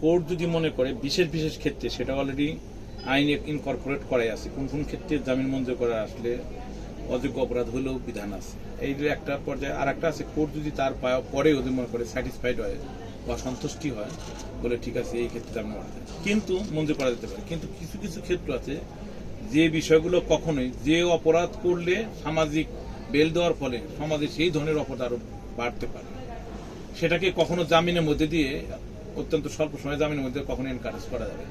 Court যদি মনে করে, বিশেষ বিশেষ ক্ষেত্রে, সেটা অলরেডি আইনে ইনকর্পোরেট করাই আছে। কোন কোন ক্ষেত্রে জামিন মঞ্জুর করা আসলে অযোগ্য অপরাধ হলেও বিধান আছে। এই একটা পর্যায়ে। আর একটা আছে কোর্ট যদি তার পায়- পরে যদি মনে করে স্যাটিসফাইড হয় বা সন্তুষ্টি হয়, বলে ঠিক আছে, এই ক্ষেত্রে জামিন করা যায়। কিন্তু মঞ্জুর করা যেতে পারে। কিন্তু কিছু কিছু ক্ষেত্র আছে, যে বিষয়গুলো কখনোই, যে অপরাধ করলে সামাজিক বেল দেওয়ার ফলে সমাজে সেই ধরনের অপরাধ আরও বাড়তে পারে। সেটাকে কখনো জামিনের মধ্যে দিয়ে অত্যন্ত স্বল্প সময় জামিনের মধ্যে কখনো এনকারেজ করা যাবে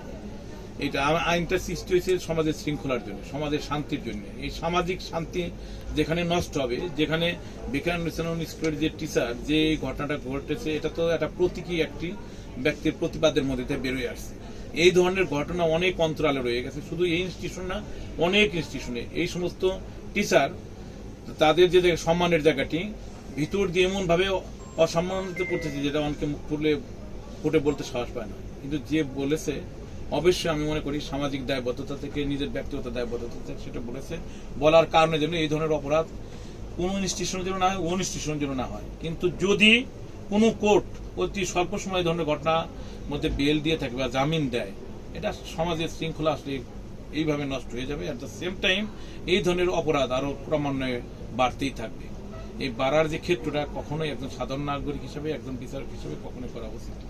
এটা আইনটা সৃষ্টি হয়েছে সমাজের শৃঙ্খলার জন্য, সমাজের শান্তির জন্য। এই সামাজিক শান্তি যেখানে নষ্ট হবে, যেখানে বিকানুসন স্কুলের যে টিচার যে ঘটনাটা ঘটেছে, এটা তো একটা প্রতীকী একটি ব্যক্তির প্রতিবাদের মধ্যে বেরোয় আসছে। এই ধরনের ঘটনা অনেক অন্তরালে রয়ে গেছে, শুধু এই ইনস্টিটিউশন না, অনেক ইনস্টিটিউশনে এই সমস্ত টিচার তাদের যে সম্মানের জায়গাটি, ভিতর দিয়ে এমনভাবে অসম্মানিত করতেছে যেটা অনেকে মুখ খুলে ফুটে বলতে সাহস পায় না। কিন্তু যে বলেছে, অবশ্যই আমি মনে করি সামাজিক দায়বদ্ধতা থেকে, নিজের ব্যক্তিগত দায়বদ্ধতা থেকে সেটা বলেছে। বলার কারণে যেন এই ধরনের অপরাধ কোন ইনস্টিটিউশনের জন্য না হয়, কোন ইনস্টিটিউশনের জন্য না হয়। কিন্তু যদি কোনো কোর্ট অতি স্বল্প সময় ধরনের ঘটনার মধ্যে বেল দিয়ে থাকে বা জামিন দেয়, এটা সমাজের শৃঙ্খলা আসলে এইভাবে নষ্ট হয়ে যাবে। অ্যাট দ্য সেম টাইম এই ধরনের অপরাধ আরও ক্রমান্বয়ে বাড়তেই থাকবে। এই বাড়ার যে ক্ষেত্রটা কখনোই একজন সাধারণ নাগরিক হিসেবে, একজন বিচারক হিসেবে কখনোই করা উচিত না।